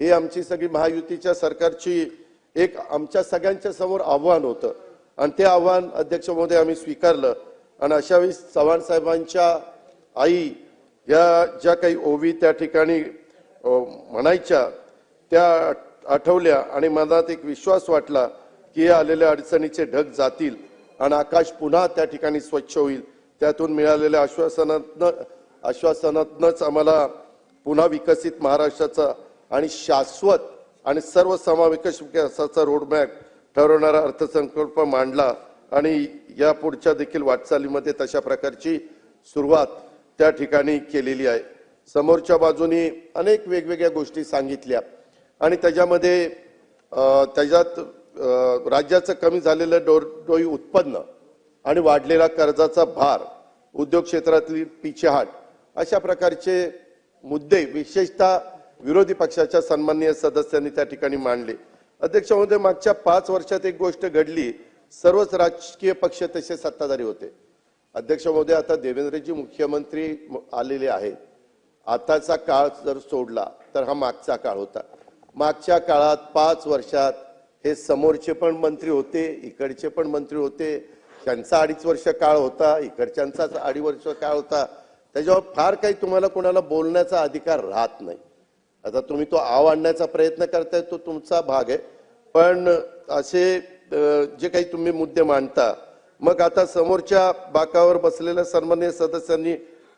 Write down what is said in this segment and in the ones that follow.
हे आमची सगळी महायुतीच्या सरकारची एक आमच्या सगळ्यांच्या समोर आव्हान होतं. आणि ते आव्हान अध्यक्ष महोदय आम्ही स्वीकारलं. आणि अशा वेळी चव्हाण साहेबांच्या आई या ज्या काही ओवी त्या ठिकाणी म्हणायच्या त्या आठवल्या आणि मनात एक विश्वास वाटला की या आलेल्या अडचणीचे ढग जातील आणि आकाश पुन्हा त्या ठिकाणी स्वच्छ होईल. त्यातून मिळालेल्या आश्वासनातनं आश्वासनातनंच आम्हाला पुन्हा विकसित महाराष्ट्राचा आणि शाश्वत आणि सर्वसमावेश विकासाचा रोडमॅप ठरवणारा अर्थसंकल्प मांडला आणि या पुढच्या देखील वाटचालीमध्ये तशा प्रकारची सुरुवात त्या ठिकाणी केलेली आहे. समोरच्या बाजूनी अनेक वेगवेगळ्या गोष्टी सांगितल्या आणि त्याच्यामध्ये त्याच्यात राज्याचं कमी झालेलं डोरडोई उत्पन्न आणि वाढलेला कर्जाचा भार उद्योग क्षेत्रातली पिछेहाट अशा प्रकारचे मुद्दे विशेषतः विरोधी पक्षाच्या सन्माननीय सदस्यांनी त्या ठिकाणी मांडले. अध्यक्ष महोदय मागच्या पाच वर्षात एक गोष्ट घडली. सर्वच राजकीय पक्ष तसे सत्ताधारी होते. अध्यक्ष महोदय आता देवेंद्रजी मुख्यमंत्री आलेले आहेत. आताचा काळ जर सोडला तर हा मागचा काळ होता. मागच्या काळात पाच वर्षात हे समोरचे पण मंत्री होते इकडचे पण मंत्री होते. त्यांचा अडीच वर्ष काळ होता इकडच्यांचाच अडीच वर्ष काळ होता. त्याच्यावर फार काही तुम्हाला कोणाला बोलण्याचा अधिकार राहत नाही. आता तुम्ही तो आव आणण्याचा प्रयत्न करताय तो तुमचा भाग आहे. पण असे जे काही तुम्ही मुद्दे मांडता मग आता समोरच्या बाकावर बसलेल्या सन्मान्य सदस्यांनी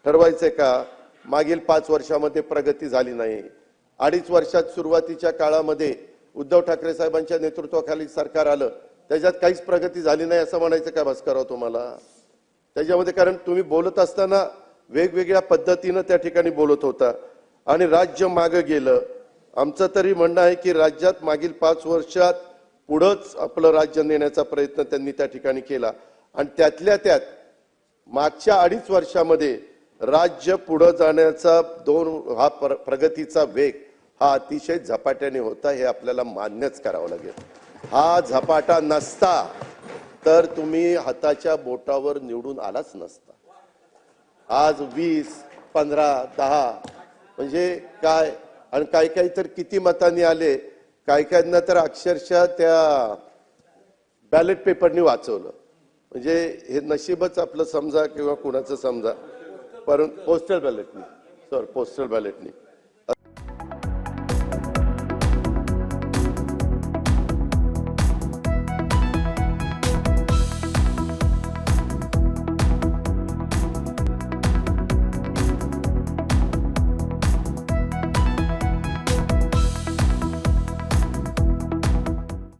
ठरवायचे का मागील पाच वर्षामध्ये प्रगती झाली नाही? अडीच वर्षात सुरुवातीच्या काळामध्ये उद्धव ठाकरे साहेबांच्या नेतृत्वाखाली सरकार आलं त्याच्यात काहीच प्रगती झाली नाही असं म्हणायचं का भास्करराव तुम्हाला? त्याच्यामध्ये कारण तुम्ही बोलत असताना वेगवेगळ्या पद्धतीनं त्या ठिकाणी बोलत होता. आणि राज्य मागं गेलं. आमचं तरी म्हणणं आहे की राज्यात मागील पाच वर्षात पुढंच आपलं राज्य नेण्याचा प्रयत्न त्यांनी त्या ठिकाणी केला. आणि त्यातल्या त्यात मागच्या अडीच वर्षामध्ये राज्य पुढं जाण्याचा दोन हा प्र- प्रगतीचा वेग हा अतिशय झपाट्याने होता हे आपल्याला मान्यच करावं लागेल. हा झपाटा नसता तर तुम्ही हाताच्या बोटावर निवडून आलाच नसता. आज वीस पंधरा दहा म्हणजे काय? आणि काही काही तर किती मतांनी आले. काही काहींना तर अक्षरशः त्या बॅलेट पेपरनी वाचवलं. म्हणजे हे नशीबच आपलं समजा किंवा कुणाचं समजा. परंतु पोस्टल बॅलेटनी सॉरी पोस्टल बॅलेटनी